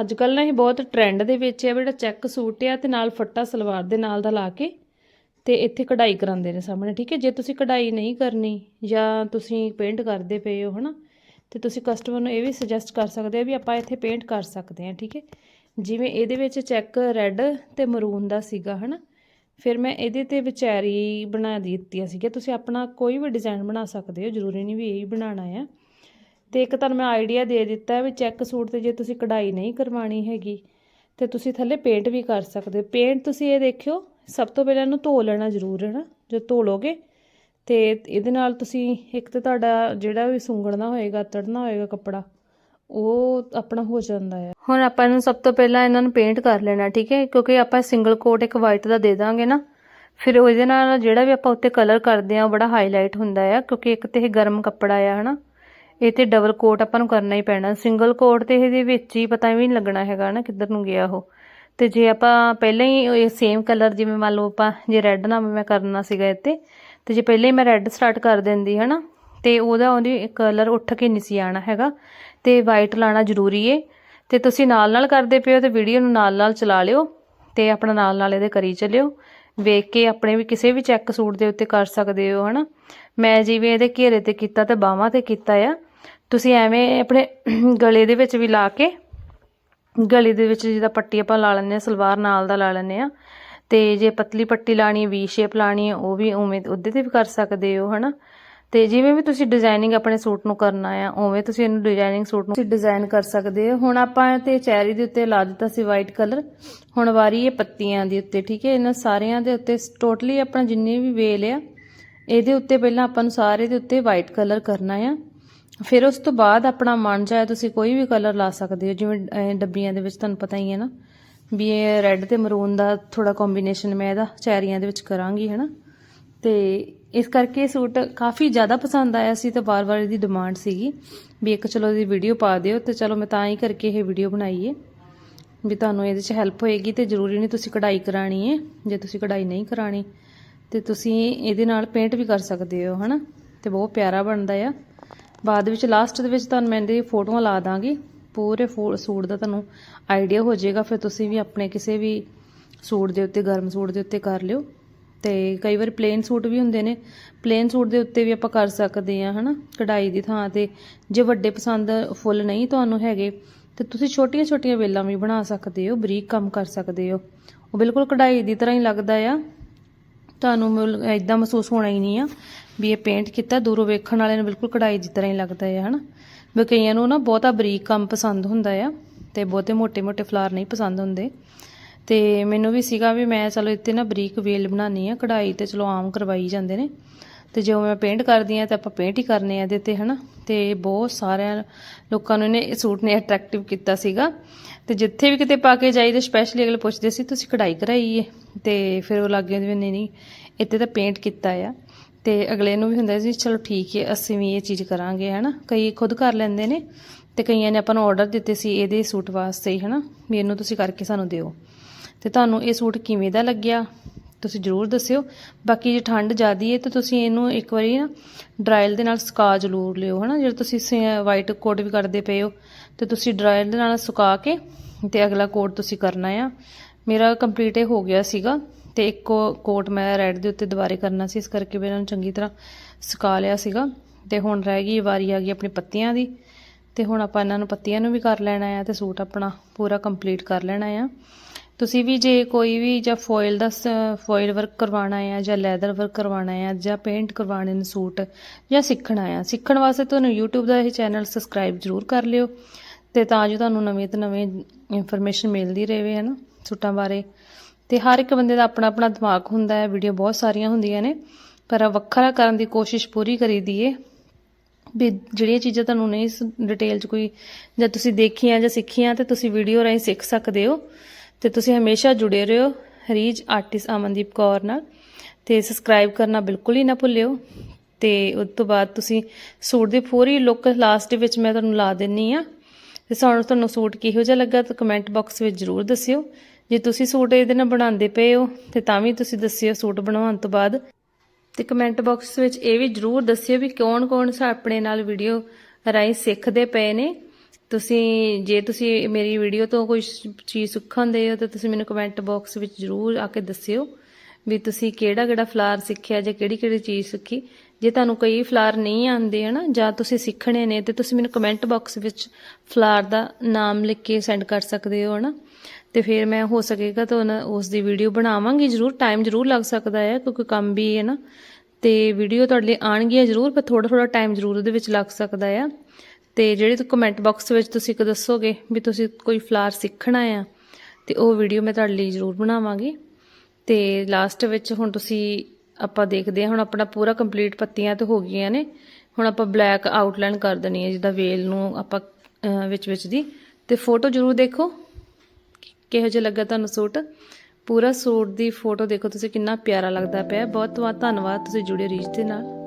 ਅੱਜ ਕੱਲ ਨਾ ਇਹ ਬਹੁਤ ਟ੍ਰੈਂਡ ਦੇ ਵਿੱਚ ਹੈ, ਵੀ ਜਿਹੜਾ ਚੈੱਕ ਸੂਟ ਆ ਤੇ ਨਾਲ ਫੱਟਾ ਸਲਵਾਰ ਦੇ ਨਾਲ ਦਾ ਲਾ ਕੇ ਤੇ ਇੱਥੇ ਕਢਾਈ ਕਰਾਉਂਦੇ ਨੇ ਸਾਹਮਣੇ, ਠੀਕ ਹੈ? ਜੇ ਤੁਸੀਂ ਕਢਾਈ ਨਹੀਂ ਕਰਨੀ ਜਾਂ ਤੁਸੀਂ ਪੇਂਟ ਕਰਦੇ ਪਏ ਹੋ, ਹਨਾ, ਤੇ ਤੁਸੀਂ ਕਸਟਮਰ ਨੂੰ ਇਹ ਵੀ ਸੁਜੈਸਟ ਕਰ ਸਕਦੇ ਆ ਵੀ ਆਪਾਂ ਇੱਥੇ ਪੇਂਟ ਕਰ ਸਕਦੇ ਹਾਂ, ਠੀਕ ਹੈ? ਜਿਵੇਂ ਇਹਦੇ ਵਿੱਚ ਚੈੱਕ ਰੈੱਡ ਤੇ ਮਰੂਨ ਦਾ ਸੀਗਾ, ਹਨਾ, ਫਿਰ ਮੈਂ ਇਹਦੇ ਤੇ ਵਿਚਾਰੀ ਬਣਾ ਦਿੱਤੀਆਂ ਸੀਗੀਆਂ। ਤੁਸੀਂ ਆਪਣਾ ਕੋਈ ਵੀ ਡਿਜ਼ਾਈਨ ਬਣਾ ਸਕਦੇ ਹੋ, ਜ਼ਰੂਰੀ ਨਹੀਂ ਵੀ ਇਹੀ ਬਣਾਉਣਾ ਆ। ਤੇ ਇੱਕ ਤੁਹਾਨੂੰ ਮੈਂ ਆਈਡੀਆ ਦੇ ਦਿੱਤਾ ਵੀ ਚੈੱਕ ਸੂਟ ਤੇ ਜੇ ਤੁਸੀਂ ਕਢਾਈ ਨਹੀਂ ਕਰਵਾਉਣੀ ਹੈਗੀ, ਤੇ ਤੁਸੀਂ ਥੱਲੇ ਪੇਂਟ ਵੀ ਕਰ ਸਕਦੇ ਹੋ। ਪੇਂਟ ਤੁਸੀਂ ਇਹ ਦੇਖਿਓ, ਸਭ ਤੋਂ ਪਹਿਲਾਂ ਇਹਨੂੰ ਧੋ ਲੈਣਾ ਜ਼ਰੂਰ ਹੈ ਨਾ, ਜੋ ਧੋ ਲੋਗੇ ਤੇ ਇਹਦੇ ਨਾਲ ਤੁਸੀਂ ਇੱਕ ਤਾਂ ਤੁਹਾਡਾ ਜਿਹੜਾ ਵੀ ਸੁੰਗੜਨਾ ਹੋਏਗਾ, ਤੜਨਾ ਹੋਏਗਾ ਕੱਪੜਾ, ਉਹ ਆਪਣਾ ਹੋ ਜਾਂਦਾ ਹੈ। ਹੁਣ ਆਪਾਂ ਇਹਨੂੰ ਸਭ ਤੋਂ ਪਹਿਲਾਂ ਇਹਨਾਂ ਨੂੰ ਪੇਂਟ ਕਰ ਲੈਣਾ, ਠੀਕ ਹੈ? ਕਿਉਂਕਿ ਆਪਾਂ ਸਿੰਗਲ ਕੋਟ ਇੱਕ ਵਾਈਟ ਦਾ ਦੇ ਦਾਂਗੇ ਨਾ, ਫਿਰ ਉਹਦੇ ਨਾਲ ਜਿਹੜਾ ਵੀ ਆਪਾਂ ਉੱਤੇ ਕਲਰ ਕਰਦੇ ਆ ਉਹ ਬੜਾ ਹਾਈਲਾਈਟ ਹੁੰਦਾ ਆ, ਕਿਉਂਕਿ ਇੱਕ ਤੇ ਇਹ ਗਰਮ ਕੱਪੜਾ ਆ, ਹਨਾ? ਇਹ ਤੇ ਡਬਲ ਕੋਟ ਆਪਾਂ ਨੂੰ ਕਰਨਾ ਹੀ ਪੈਣਾ। ਸਿੰਗਲ ਕੋਟ ਤੇ ਇਹਦੇ ਵਿੱਚ ਹੀ ਪਤਾ ਵੀ ਨਹੀਂ ਲੱਗਣਾ ਹੈਗਾ ਨਾ ਕਿੱਧਰ ਨੂੰ ਗਿਆ ਉਹ। ਤੇ ਜੇ ਆਪਾਂ ਪਹਿਲਾਂ ਹੀ ਇਹ ਸੇਮ ਕਲਰ ਜਿਵੇਂ ਮੰਨ ਲਓ ਆਪਾਂ ਜੇ ਰੈੱਡ ਨਾਲ ਮੈਂ ਕਰਨਾ ਸੀਗਾ ਇੱਥੇ। ਤੇ ਜੇ ਪਹਿਲਾਂ ਹੀ ਮੈਂ ਰੈੱਡ ਸਟਾਰਟ ਕਰ ਦਿੰਦੀ, ਹਨਾ? ਤੇ ਉਹਦਾ ਉਹਦੀ ਕਲਰ ਉੱਠ ਕੇ ਨਹੀਂ ਸੀ ਆਣਾ ਹੈਗਾ। ਤੇ ਵਾਈਟ ਲਾਣਾ ਜ਼ਰੂਰੀ ਏ। ਤੇ ਤੁਸੀਂ ਨਾਲ ਨਾਲ ਕਰਦੇ ਪਿਓ ਤੇ ਵੀਡੀਓ ਨੂੰ ਨਾਲ ਨਾਲ ਚਲਾ ਲਿਓ। ਤੇ ਆਪਣਾ ਨਾਲ ਨਾਲ ਇਹਦੇ ਕਰੀ ਚੱਲਿਓ। ਵੇਖ ਕੇ ਆਪਣੇ ਵੀ ਕਿਸੇ ਵੀ ਚੈੱਕ ਸੂਟ ਦੇ ਉੱਤੇ ਕਰ ਸਕਦੇ ਹੋ, ਹਨਾ? ਮੈਂ ਜਿਵੇਂ ਇਹਦੇ ਘੇਰੇ ਤੇ ਕੀਤਾ ਤੇ ਬਾਹਾਂ ਤੇ ਕੀਤਾ ਆ। ਤੁਸੀਂ ਐਵੇਂ ਆਪਣੇ ਗਲੇ ਦੇ ਵਿੱਚ ਵੀ ਲਾ ਕੇ, ਗਲੇ ਦੇ ਵਿੱਚ ਜਿਹਦਾ ਪੱਟੀ ਆਪਾਂ ਲਾ ਲੈਂਦੇ ਆ ਸਲਵਾਰ ਨਾਲ ਦਾ ਲਾ ਲੈਂਦੇ ਆ ਤੇ ਜੇ ਪਤਲੀ ਪੱਟੀ ਲਾਣੀ ਵੀ ਸ਼ੇਪ ਲਾਣੀ ਹੈ ਉਹ ਵੀ ਉਵੇਂ ਉਹਦੇ ਤੇ ਵੀ ਕਰ ਸਕਦੇ ਹੋ, ਹਨਾ? ਤੇ ਜਿਵੇਂ ਵੀ ਤੁਸੀਂ ਡਿਜ਼ਾਈਨਿੰਗ ਆਪਣੇ ਸੂਟ ਨੂੰ ਕਰਨਾ ਆ, ਉਵੇਂ ਤੁਸੀਂ ਇਹਨੂੰ ਡਿਜ਼ਾਈਨਿੰਗ ਸੂਟ ਨੂੰ ਤੁਸੀਂ ਡਿਜ਼ਾਈਨ ਕਰ ਸਕਦੇ ਹੋ। ਹੁਣ ਆਪਾਂ ਤੇ ਚੈਰੀ ਦੇ ਉੱਤੇ ਲਾ ਦਿੱਤਾ ਸੀ ਵਾਈਟ ਕਲਰ ਹੁਣ ਵਾਰੀ ਇਹ ਪੱਤੀਆਂ ਦੇ ਉੱਤੇ, ਠੀਕ ਹੈ? ਇਹਨਾਂ ਸਾਰਿਆਂ ਦੇ ਉੱਤੇ ਟੋਟਲੀ ਆਪਣਾ ਜਿੰਨੇ ਵੀ ਵੇਲ ਆ, ਇਹਦੇ ਉੱਤੇ ਪਹਿਲਾਂ ਆਪਾਂ ਨੂੰ ਸਾਰੇ ਦੇ ਉੱਤੇ ਵਾਈਟ ਕਲਰ ਕਰਨਾ ਆ। ਫਿਰ ਉਸ ਤੋਂ ਬਾਅਦ ਆਪਣਾ ਮਨ ਚਾਹੇ ਤੁਸੀਂ ਕੋਈ ਵੀ ਕਲਰ ਲਾ ਸਕਦੇ ਹੋ, ਜਿਵੇਂ ਡੱਬੀਆਂ ਦੇ ਵਿੱਚ ਤੁਹਾਨੂੰ ਪਤਾ ਹੀ ਹੈ ਨਾ, ਵੀ ਇਹ ਰੈੱਡ ਤੇ ਮਰੂਨ ਦਾ ਥੋੜਾ ਕੰਬੀਨੇਸ਼ਨ ਮੈਂ ਇਹਦਾ ਚੈਰੀਆਂ ਦੇ ਵਿੱਚ ਕਰਾਂਗੀ, ਹੈ ਨਾ? ਤੇ ਇਸ ਕਰਕੇ ਇਹ ਸੂਟ ਕਾਫੀ ਜ਼ਿਆਦਾ ਪਸੰਦ ਆਇਆ ਸੀ ਤੇ ਵਾਰ-ਵਾਰ ਇਹਦੀ ਡਿਮਾਂਡ ਸੀਗੀ। ਵੀ ਇੱਕ ਚਲੋ ਇਹਦੀ ਵੀਡੀਓ ਪਾ ਦਿਓ ਤੇ ਚਲੋ ਮੈਂ ਤਾਂ ਹੀ ਕਰਕੇ ਇਹ ਵੀਡੀਓ ਬਣਾਈ ਏ ਵੀ ਤੁਹਾਨੂੰ ਇਹਦੇ 'ਚ ਹੈਲਪ ਹੋਏਗੀ ਤੇ ਜ਼ਰੂਰੀ ਨਹੀਂ ਤੁਸੀਂ ਕਢਾਈ ਕਰਾਣੀ ਏ। ਜੇ ਤੁਸੀਂ ਕਢਾਈ ਨਹੀਂ ਕਰਾਣੀ, ਤੇ ਤੁਸੀਂ ਇਹਦੇ ਨਾਲ ਪੇਂਟ ਵੀ ਕਰ ਸਕਦੇ ਹੋ, ਹਨਾ? ਤੇ ਬਹੁਤ ਪਿਆਰਾ ਬਣਦਾ ਆ। ਬਾਅਦ ਵਿੱਚ ਲਾਸਟ ਦੇ ਵਿੱਚ ਤੁਹਾਨੂੰ ਮੈਂ ਇਹਦੀ ਫੋਟੋਆਂ ਲਾ ਦਾਂਗੀ। ਪੂਰੇ ਫੋ- ਸੂਟ ਦਾ ਤੁਹਾਨੂੰ ਆਈਡੀਆ ਹੋ ਜਾਏਗਾ, ਫਿਰ ਤੁਸੀਂ ਵੀ ਆਪਣੇ ਕਿਸੇ ਵੀ ਸੂਟ ਦੇ ਉੱਤੇ, ਗਰਮ ਸੂਟ ਦੇ ਉੱਤੇ ਕਰ ਲਿਓ। ਤੇ ਕਈ ਵਾਰ ਪਲੇਨ ਸੂਟ ਵੀ ਹੁੰਦੇ ਨੇ। ਪਲੇਨ ਸੂਟ ਦੇ ਉੱਤੇ ਵੀ ਆਪਾਂ ਕਰ ਸਕਦੇ ਆ ਹਨਾ? ਕਢਾਈ ਦੀ ਥਾਂ ਤੇ। ਜੇ ਵੱਡੇ ਪਸੰਦ ਫੁੱਲ ਨਹੀਂ ਤੁਹਾਨੂੰ ਹੈਗੇ, ਤੇ ਤੁਸੀਂ ਛੋਟੀਆਂ-ਛੋਟੀਆਂ ਵੇਲਾਂ ਵੀ ਬਣਾ ਸਕਦੇ ਹੋ, ਬਰੀਕ ਕੰਮ ਕਰ ਸਕਦੇ ਹੋ। ਉਹ ਬਿਲਕੁਲ ਕਢਾਈ ਦੀ ਤਰ੍ਹਾਂ ਹੀ ਲੱਗਦਾ ਆ। ਤੁਹਾਨੂੰ ਇਦਾਂ ਮਹਿਸੂਸ ਹੋਣਾ ਹੀ ਨਹੀਂ ਆ ਵੀ ਇਹ ਪੇਂਟ ਕੀਤਾ, ਦੂਰੋਂ ਵੇਖਣ ਵਾਲਿਆਂ ਨੂੰ ਬਿਲਕੁਲ ਕਢਾਈ ਦੀ ਤਰ੍ਹਾਂ ਹੀ ਲੱਗਦਾ ਹੈ ਹਨਾ? ਵੀ ਕਈਆਂ ਨੂੰ ਨਾ ਬਹੁਤਾ ਬਰੀਕ ਕੰਮ ਪਸੰਦ ਹੁੰਦਾ ਆ, ਤੇ ਬਹੁਤੇ ਮੋٹے-ਮੋٹے ਫਲਾਰ ਨਹੀਂ ਪਸੰਦ ਹੁੰਦੇ। ਤੇ ਮੈਨੂੰ ਵੀ ਸੀਗਾ ਵੀ ਮੈਂ ਚਲੋ ਇੱਥੇ ਨਾ ਬਰੀਕ ਵੇਲ ਬਣਾਉਣੀ ਆ ਕਢਾਈ ਤੇ ਚਲੋ ਆਮ ਕਰਵਾਈ ਜਾਂਦੇ ਨੇ। ਤੇ ਜਦੋਂ ਮੈਂ ਪੇਂਟ ਕਰਦੀ ਆ ਤਾਂ ਆਪਾਂ ਪੇਂਟ ਹੀ ਕਰਨੇ ਆ ਇਹਦੇ ਤੇ, ਹਨਾ? ਤੇ ਬਹੁਤ ਸਾਰਿਆਂ ਲੋਕਾਂ ਨੂੰ ਇਹਨੇ ਇਹ ਸੂਟ ਨੇ ਅਟਰੈਕਟਿਵ ਕੀਤਾ ਸੀਗਾ। ਤੇ ਜਿੱਥੇ ਵੀ ਕਿਤੇ ਪਾ ਕੇ ਜਾਈਦੇ ਸਪੈਸ਼ਲੀ ਅਗਲੇ ਪੁੱਛਦੇ ਸੀ, ਤੁਸੀਂ ਕਢਾਈ ਕਰਾਈ ਏ? ਤੇ ਫਿਰ ਉਹ ਲੱਗ ਜਾਂਦੇ ਵੀ ਨਹੀਂ ਨਹੀਂ, ਇੱਥੇ ਤਾਂ ਪੇਂਟ ਕੀਤਾ ਆ। ਤੇ ਅਗਲੇ ਨੂੰ ਵੀ ਹੁੰਦਾ ਸੀ, ਚਲੋ ਠੀਕ ਹੈ ਅਸੀਂ ਵੀ ਇਹ ਚੀਜ਼ ਕਰਾਂਗੇ, ਹਨਾ? ਕਈ ਖੁਦ ਕਰ ਲੈਂਦੇ ਨੇ ਤੇ ਕਈਆਂ ਨੇ ਆਪਾਂ ਨੂੰ ਆਰਡਰ ਦਿੱਤੇ ਸੀ ਇਹਦੇ ਸੂਟ ਵਾਸਤੇ ਹੀ, ਹਨਾ? ਵੀ ਇਹਨੂੰ ਤੁਸੀਂ ਕਰਕੇ ਸਾਨੂੰ ਦਿਓ। ਤੇ ਤੁਹਾਨੂੰ ਇਹ ਸੂਟ ਕਿਵੇਂ ਦਾ ਲੱਗਿਆ? ਤੁਸੀਂ ਜਰੂਰ ਦੱਸਿਓ। ਬਾਕੀ ਜੇ ਠੰਡ ਜ਼ਿਆਦੀ ਹੈ ਤਾਂ ਤੁਸੀਂ ਇਹਨੂੰ ਇੱਕ ਵਾਰੀ ਨਾ ਡਰਾਇਲ ਦੇ ਨਾਲ ਸੁਕਾ ਜ਼ਰੂਰ ਲਿਓ, ਹਨਾ? ਜੇ ਤੁਸੀਂ ਵਾਈਟ ਕੋਟ ਵੀ ਕਰਦੇ ਪਏ ਹੋ, ਤੇ ਤੁਸੀਂ ਡਰਾਇਲ ਦੇ ਨਾਲ ਸੁਕਾ ਕੇ ਤੇ ਅਗਲਾ ਕੋਟ ਤੁਸੀਂ ਕਰਨਾ ਆ। ਮੇਰਾ ਕੰਪਲੀਟ ਇਹ ਹੋ ਗਿਆ ਸੀਗਾ ਤੇ ਇੱਕ ਕੋਟ ਮੈਂ ਰੈੱਡ ਦੇ ਉੱਤੇ ਦੁਬਾਰੇ ਕਰਨਾ ਸੀ, ਇਸ ਕਰਕੇ ਮੈਂ ਇਹਨਾਂ ਨੂੰ ਚੰਗੀ ਤਰ੍ਹਾਂ ਸੁਕਾ ਲਿਆ ਸੀਗਾ। ਤੇ ਹੁਣ ਰਹਿ ਗਈ, ਵਾਰੀ ਆ ਗਈ ਆਪਣੀ ਪੱਤੀਆਂ ਦੀ। ਤੇ ਹੁਣ ਆਪਾਂ ਇਹਨਾਂ ਨੂੰ ਪੱਤੀਆਂ ਨੂੰ ਵੀ ਕਰ ਲੈਣਾ ਆ ਤੇ ਸੂਟ ਆਪਣਾ ਪੂਰਾ ਕੰਪਲੀਟ ਕਰ ਲੈਣਾ ਆ। ਤੁਸੀਂ ਵੀ ਜੇ ਕੋਈ ਵੀ ਜਾਂ ਫੋਇਲ ਦਾ ਫੋਇਲ ਵਰਕ ਕਰਵਾਉਣਾ ਆ ਜਾਂ ਲੈਦਰ ਵਰਕ ਕਰਵਾਉਣਾ ਆ ਜਾਂ ਪੇਂਟ ਕਰਵਾਉਣੇ ਨੇ ਸੂਟ ਜਾਂ ਸਿੱਖਣਾ ਆ, ਸਿੱਖਣ ਵਾਸਤੇ ਤੁਹਾਨੂੰ YouTube ਦਾ ਇਹ ਚੈਨਲ ਸਬਸਕ੍ਰਾਈਬ ਜ਼ਰੂਰ ਕਰ ਲਿਓ ਤੇ ਤਾਂ ਜੋ ਤੁਹਾਨੂੰ ਨਵੇਂ ਤੋਂ ਨਵੇਂ ਇਨਫੋਰਮੇਸ਼ਨ ਮਿਲਦੀ ਰਹੇ ਹੈ ਨਾ ਸੂਟਾਂ ਬਾਰੇ। ਤੇ ਹਰ ਇੱਕ ਬੰਦੇ ਦਾ ਆਪਣਾ ਆਪਣਾ ਦਿਮਾਗ ਹੁੰਦਾ ਹੈ ਵੀਡੀਓ ਬਹੁਤ ਸਾਰੀਆਂ ਹੁੰਦੀਆਂ ਨੇ, ਪਰ ਵੱਖਰਾ ਕਰਨ ਦੀ ਕੋਸ਼ਿਸ਼ ਪੂਰੀ ਕਰੀ ਦੀਏ ਵੀ ਜਿਹੜੀਆਂ ਚੀਜ਼ਾਂ ਤੁਹਾਨੂੰ ਨਹੀਂ ਡਿਟੇਲ 'ਚ ਕੋਈ ਜਾਂ ਤੁਸੀਂ ਦੇਖੀਆਂ ਜਾਂ ਸਿੱਖੀਆਂ ਤੇ ਤੁਸੀਂ ਵੀਡੀਓ ਰਾਹੀਂ ਸਿੱਖ ਸਕਦੇ ਹੋ। ਤੇ ਤੁਸੀਂ ਹਮੇਸ਼ਾ ਜੁੜੇ ਰਹੋ ਰੀਜ ਆਰਟਿਸਟ ਅਮਨਦੀਪ ਕੌਰ ਨਾਲ ਤੇ ਸਬਸਕ੍ਰਾਈਬ ਕਰਨਾ ਬਿਲਕੁਲ ਹੀ ਨਾ ਭੁੱਲਿਓ ਤੇ ਉਸ ਤੋਂ ਬਾਅਦ ਤੁਸੀਂ ਸੂਟ ਦੀ ਪੂਰੀ ਲੁੱਕ ਲਾਸਟ ਦੇ ਵਿੱਚ ਮੈਂ ਤੁਹਾਨੂੰ ਲਾ ਦਿੰਨੀ ਆ ਤੇ ਸਾਨੂੰ ਤੁਹਾਨੂੰ ਸੂਟ ਕਿਹੋ ਜਿਹਾ ਲੱਗਾ ਤਾਂ ਕਮੈਂਟ ਬਾਕਸ ਵਿੱਚ ਜ਼ਰੂਰ ਦੱਸਿਓ। ਜੇ ਤੁਸੀਂ ਸੂਟ ਇਹਦੇ ਨਾਲ ਬਣਾਉਂਦੇ ਪਏ ਹੋ ਤੇ ਤਾਂ ਵੀ ਤੁਸੀਂ ਦੱਸਿਓ ਸੂਟ ਬਣਾਉਣ ਤੋਂ ਬਾਅਦ। ਤੇ ਕਮੈਂਟ ਬਾਕਸ ਵਿੱਚ ਇਹ ਵੀ ਜਰੂਰ ਦੱਸਿਓ ਵੀ ਕੌਣ-ਕੌਣ ਸਾ ਆਪਣੇ ਨਾਲ ਵੀਡੀਓ ਰਾਹੀਂ ਸਿੱਖਦੇ ਪਏ ਨੇ। ਤੁਸੀਂ, ਜੇ ਤੁਸੀਂ ਮੇਰੀ ਵੀਡੀਓ ਤੋਂ ਕੋਈ ਚੀਜ਼ ਸਿੱਖਣ ਦੇ ਹੋ, ਤਾਂ ਤੁਸੀਂ ਮੈਨੂੰ ਕਮੈਂਟ ਬਾਕਸ ਵਿੱਚ ਜ਼ਰੂਰ ਆ ਕੇ ਦੱਸਿਓ ਵੀ ਤੁਸੀਂ ਕਿਹੜਾ ਕਿਹੜਾ ਫਲਾਰ ਸਿੱਖਿਆ ਜਾਂ ਕਿਹੜੀ ਕਿਹੜੀ ਚੀਜ਼ ਸਿੱਖੀ। ਜੇ ਤੁਹਾਨੂੰ ਕਈ ਫਲਾਰ ਨਹੀਂ ਆਉਂਦੇ, ਹਨਾ, ਜਾਂ ਤੁਸੀਂ ਸਿੱਖਣੇ ਨੇ, ਤੇ ਤੁਸੀਂ ਮੈਨੂੰ ਕਮੈਂਟ ਬਾਕਸ ਵਿੱਚ ਫਲਾਰ ਦਾ ਨਾਮ ਲਿਖ ਕੇ ਸੈਂਡ ਕਰ ਸਕਦੇ ਹੋ, ਹਨਾ। ਤੇ ਫਿਰ ਮੈਂ, ਹੋ ਸਕੇਗਾ ਤਾਂ ਉਸ ਦੀ ਵੀਡੀਓ ਬਣਾਵਾਂਗੀ, ਜ਼ਰੂਰ ਟਾਈਮ ਜ਼ਰੂਰ ਲੱਗ ਸਕਦਾ ਹੈ, ਕਿਉਂਕਿ ਕੰਮ ਵੀ ਹੈ ਨਾ। ਤੇ ਵੀਡੀਓ ਤੁਹਾਡੇ ਲਈ ਆਣਗੀਆਂ ਜ਼ਰੂਰ, ਪਰ ਥੋੜਾ ਥੋੜਾ ਟਾਈਮ ਜ਼ਰੂਰ ਉਹਦੇ ਵਿੱਚ ਲੱਗ ਸਕਦਾ ਆ। ਤੇ ਜਿਹੜੇ ਤੁਸੀਂ ਕਮੈਂਟ ਬਾਕਸ ਵਿੱਚ ਤੁਸੀਂ ਇੱਕ ਦੱਸੋਗੇ ਵੀ ਤੁਸੀਂ ਕੋਈ ਫਲਾਰ ਸਿੱਖਣਾ ਆ, ਤੇ ਉਹ ਵੀਡੀਓ ਮੈਂ ਤੁਹਾਡੇ ਲਈ ਜ਼ਰੂਰ ਬਣਾਵਾਂਗੀ। ਤੇ ਲਾਸਟ ਵਿੱਚ ਹੁਣ ਤੁਸੀਂ ਆਪਾਂ ਦੇਖਦੇ ਹਾਂ, ਹੁਣ ਆਪਣਾ ਪੂਰਾ ਕੰਪਲੀਟ ਪੱਤੀਆਂ ਤੇ ਹੋ ਗਈਆਂ ਨੇ। ਹੁਣ ਆਪਾਂ ਬਲੈਕ ਆਊਟਲਾਈਨ ਕਰ ਦੇਣੀ ਹੈ, ਜਿੱਦਾਂ ਵੇਲ ਨੂੰ ਆਪਾਂ ਵਿੱਚ ਵਿੱਚ ਦੀ। ਤੇ ਫੋਟੋ ਜ਼ਰੂਰ ਦੇਖੋ। ਕਿਹੋ ਜਿਹਾ ਲੱਗਾ ਤੁਹਾਨੂੰ ਸੂਟ? ਪੂਰਾ ਸੂਟ ਦੀ ਫੋਟੋ ਦੇਖੋ ਤੁਸੀਂ, ਕਿੰਨਾ ਪਿਆਰਾ ਲੱਗਦਾ ਪਿਆ। ਬਹੁਤ ਬਹੁਤ ਧੰਨਵਾਦ, ਤੁਸੀਂ ਜੁੜੇ ਰੀਚ ਦੇ ਨਾਲ।